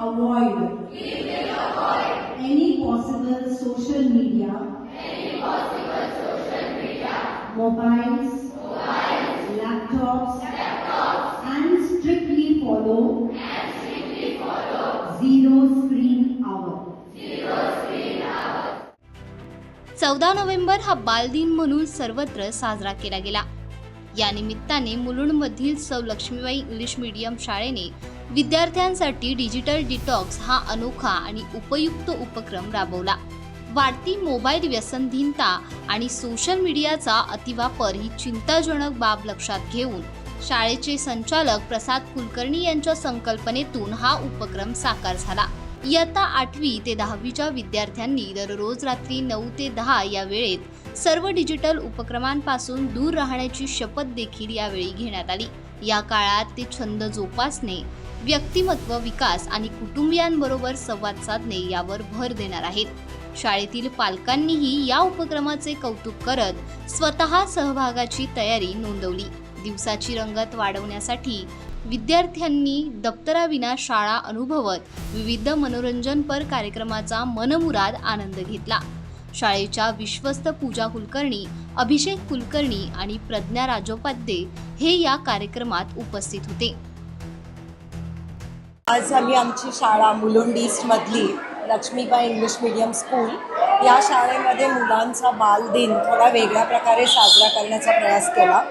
avoid any possible social media, any possible social media, mobiles, mobiles laptops, laptops, and strictly follow and strictly follow zero screen hour. zero screen hour. चौदा November हा बालदिन म्हणून सर्वत्र साजरा केला गेला या निमित्ताने मुलुंडमधील सौ लक्ष्मीबाई इंग्लिश मीडियम शाळेने विद्यार्थ्यांसाठी डिजिटल डिटॉक्स हा अनोखा आणि उपयुक्त उपक्रम राबवला. वाढती मोबाईल व्यसनधीनता आणि सोशल मीडियाचा अतिवापर ही चिंताजनक बाब लक्षात घेऊन शाळेचे संचालक प्रसाद कुलकर्णी यांच्या संकल्पनेतून हा उपक्रम साकार झाला. इयत्ता आठवी ते दहावीच्या विद्यार्थ्यांनी दररोज रात्री नऊ ते दहा या वेळेत सर्व डिजिटल उपक्रमांपासून दूर राहण्याची शपथ देखील यावेळी घेण्यात आली. या काळात ते छंद जोपासणे व्यक्तिमत्व विकास आणि कुटुंबियांबरोबर संवाद साधणे यावर भर देणार आहेत. शाळेतील पालकांनीही या उपक्रमाचे कौतुक करत स्वतः सहभागाची तयारी नोंदवली. दिवसाची रंगत वाढवण्यासाठी विद्यार्थ्यांनी दप्तराविना शाळा अनुभवत विविध मनोरंजनपर कार्यक्रमाचा मनमुराद आनंद घेतला. शाळेच्या विश्वस्त पूजा कुलकर्णी अभिषेक कुलकर्णी आणि प्रज्ञा राजोपाध्ये हे या कार्यक्रमात उपस्थित होते. आज आम्ही आमची शाळा मुलुंड ईस्टमधली लक्ष्मीबाई इंग्लिश मीडियम स्कूल या शाळेमध्ये मुलांचा बालदिन थोडा वेगळ्या प्रकारे साजरा करण्याचा प्रयास केला.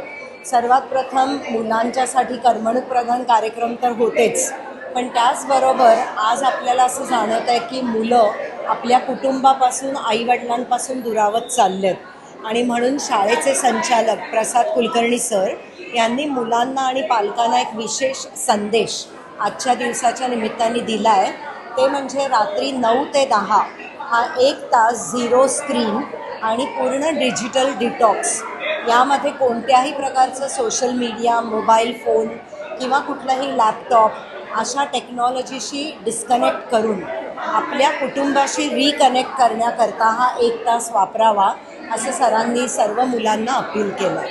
सर्वात प्रथम मुलांच्यासाठी करमणूक प्रधान कार्यक्रम तर होतेच. पण त्याचबरोबर आज आपल्याला असं जाणवत आहे की मुलं आपल्या कुटुंबापासून आईवडिलांपासून दुरावत चाललेत. आणि म्हणून शाळेचे संचालक प्रसाद कुलकर्णी सर यांनी मुलांना आणि पालकांना एक विशेष संदेश आजच्या दिवसाच्या निमित्ताने दिला आहे ते म्हणजे रात्री नऊ ते दहा हा एक तास झिरो स्क्रीन आणि पूर्ण डिजिटल डिटॉक्स. यामध्ये कोणत्याही प्रकारचं सोशल मीडिया मोबाईल फोन किंवा कुठलाही लॅपटॉप अशा टेक्नॉलॉजीशी डिस्कनेक्ट करून आपल्या कुटुंबाशी रिकनेक्ट करण्याकरता हा एक तास वापरावा असं सरांनी सर्व मुलांना अपील केलं.